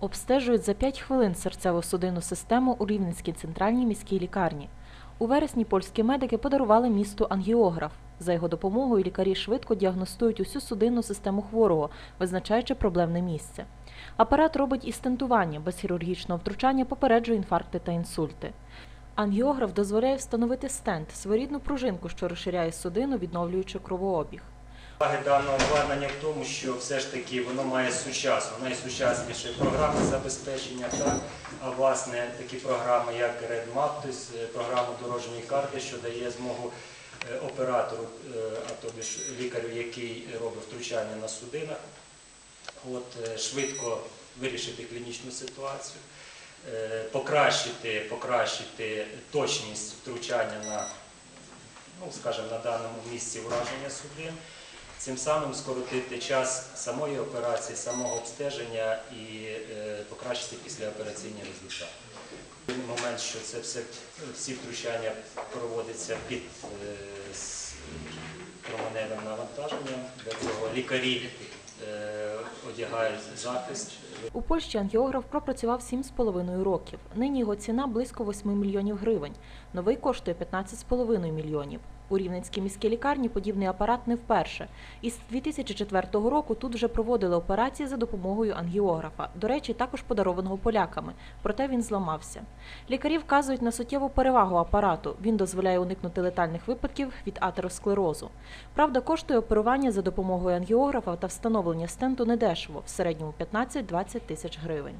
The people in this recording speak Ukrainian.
Обстежують за 5 хвилин серцево-судинну систему у Рівненській центральній міській лікарні. У вересні польські медики подарували місту ангіограф. За його допомогою лікарі швидко діагностують усю судинну систему хворого, визначаючи проблемне місце. Апарат робить і стентування, без хірургічного втручання попереджує інфаркти та інсульти. Ангіограф дозволяє встановити стент, своєрідну пружинку, що розширяє судину, відновлюючи кровообіг. Переваги даного обладнання в тому, що все ж таки воно має сучасну, найсучасніші програми забезпечення, так? а власне такі програми, як RedMap, тобто програму дорожньої карти, що дає змогу е, оператору, е, а тобі ж лікарю, який робить втручання на судинах, от, е, швидко вирішити клінічну ситуацію, е, покращити, покращити точність втручання на, ну, скажімо, на даному місці ураження судин. Цим самим скоротити час самої операції, самого обстеження і е, покращити післяопераційні результати. Момент, що це все, всі втручання проводяться під е, променевим навантаженням. Для цього лікарі е, одягають захист, У Польщі ангіограф пропрацював 7,5 років. Нині його ціна близько 8 мільйонів гривень. Новий коштує 15,5 мільйонів. У Рівненській міській лікарні подібний апарат не вперше. Із 2004 року тут вже проводили операції за допомогою ангіографа. До речі, також подарованого поляками. Проте він зламався. Лікарі вказують на суттєву перевагу апарату. Він дозволяє уникнути летальних випадків від атеросклерозу. Правда, коштує оперування за допомогою ангіографа та встановлення стенту недешево, в середньому 15-20 тисяч гривень.